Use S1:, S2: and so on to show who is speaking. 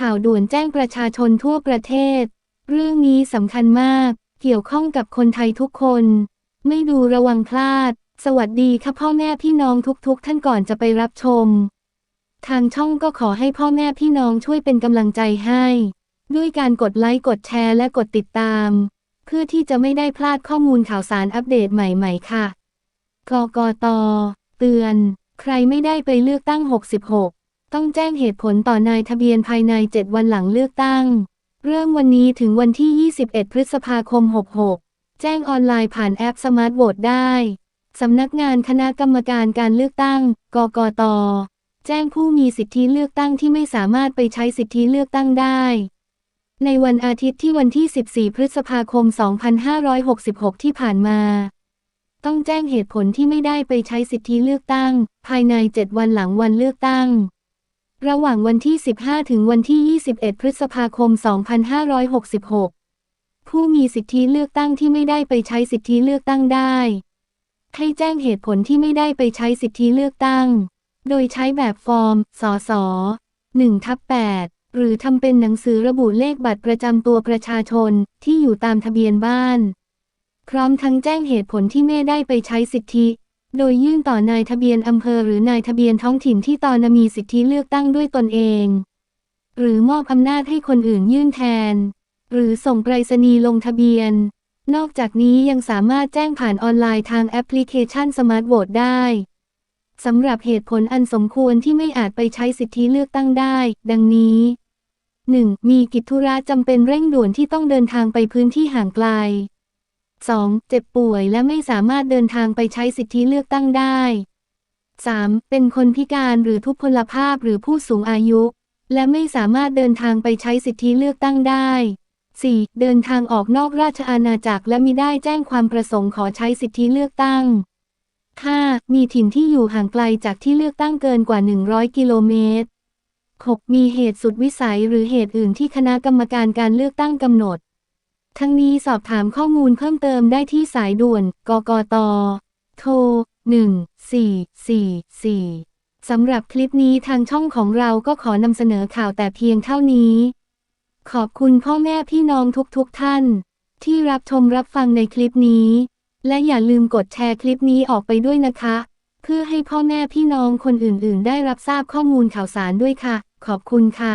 S1: ข่าวด่วนแจ้งประชาชนทั่วประเทศ เรื่องนี้สำคัญมาก เกี่ยวข้องกับคนไทยทุกคน ไม่ดูระวังพลาด สวัสดีค่ะพ่อแม่พี่น้องทุกๆ ท่านก่อนจะไปรับชม ทางช่องก็ขอให้พ่อแม่พี่น้องช่วยเป็นกำลังใจให้ ด้วยการกดไลค์กดแชร์และกดติดตาม เพื่อที่จะไม่ได้พลาดข้อมูลข่าวสารอัปเดตใหม่ๆ ค่ะกกตเตือน ใครไม่ได้ไปเลือกตั้ง 66 ต้องแจ้งเหตุผลต่อนายทะเบียนภายใน 7 วันหลังเลือกตั้ง เริ่มวันนี้ถึงวันที่ 21 พฤษภาคม 66 แจ้งออนไลน์ผ่านแอปสมาร์ทโหวตได้ สำนักงานคณะกรรมการการเลือกตั้ง กกต แจ้งผู้มีสิทธิเลือกตั้งที่ไม่สามารถไปใช้สิทธิเลือกตั้งได้ ในวันอาทิตย์ที่วันที่ 14 พฤษภาคม 2566 ที่ผ่านมาต้องแจ้งเหตุผลที่ไม่ได้ไปใช้สิทธิเลือกตั้ง ภายใน 7 วันหลังวันเลือกตั้ง ระหว่างวันที่ 15 ถึงวันที่ 21 พฤษภาคม 2566 ผู้มีสิทธิเลือกตั้งที่ไม่ได้ไปใช้สิทธิเลือกตั้งได้ ให้แจ้งเหตุผลที่ไม่ได้ไปใช้สิทธิเลือกตั้ง โดยใช้แบบฟอร์ม สส1ทับ8หรือทำเป็นหนังสือระบุเลขบัตรประจำตัวประชาชนที่อยู่ตามทะเบียนบ้าน พร้อมทั้งแจ้งเหตุผลที่ไม่ได้ไปใช้สิทธิ โดยยื่นต่อนายทะเบียนอำเภอหรือนายทะเบียนท้องถิ่นที่ตอนมีสิทธิเลือกตั้งด้วยตนเอง หรือมอบอำนาจให้คนอื่นยื่นแทน หรือส่งไปรษณีย์ลงทะเบียน นอกจากนี้ยังสามารถแจ้งผ่านออนไลน์ทางแอปพลิเคชันสมาร์ทโหวตได้สำหรับเหตุผลอันสมควรที่ไม่อาจไปใช้สิทธิเลือกตั้งได้ ดังนี้ 1. มีกิจธุระจำเป็นเร่งด่วนที่ต้องเดินทางไปพื้นที่ห่างไกล 2. เจ็บป่วยและไม่สามารถเดินทางไปใช้สิทธิเลือกตั้งได้ 3. เป็นคนพิการหรือทุพพลภาพหรือผู้สูงอายุ และไม่สามารถเดินทางไปใช้สิทธิเลือกตั้งได้ 4. เดินทางออกนอกราชอาณาจักรและมิได้แจ้งความประสงค์ขอใช้สิทธิเลือกตั้ง 5. มีถิ่นที่อยู่ห่างไกลจากที่เลือกตั้งเกินกว่า 100 กิโลเมตร 6. มีเหตุสุดวิสัยหรือเหตุอื่นที่คณะกรรมการการเลือกตั้งกำหนด ทั้งนี้สอบถามข้อมูลเพิ่มเติมได้ที่สายด่วน กกต โทร 1444 สำหรับคลิปนี้ทางช่องของเราก็ขอนำเสนอข่าวแต่เพียงเท่านี้ ขอบคุณพ่อแม่พี่น้องทุกๆทท่าน ที่รับชมรับฟังในคลิปนี้ และอย่าลืมกดแชร์คลิปนี้ออกไปด้วยนะคะ เพื่อให้พ่อแม่พี่น้องคนอื่นๆ ได้รับทราบข้อมูลข่าวสารด้วยค่ะ ขอบคุณค่ะ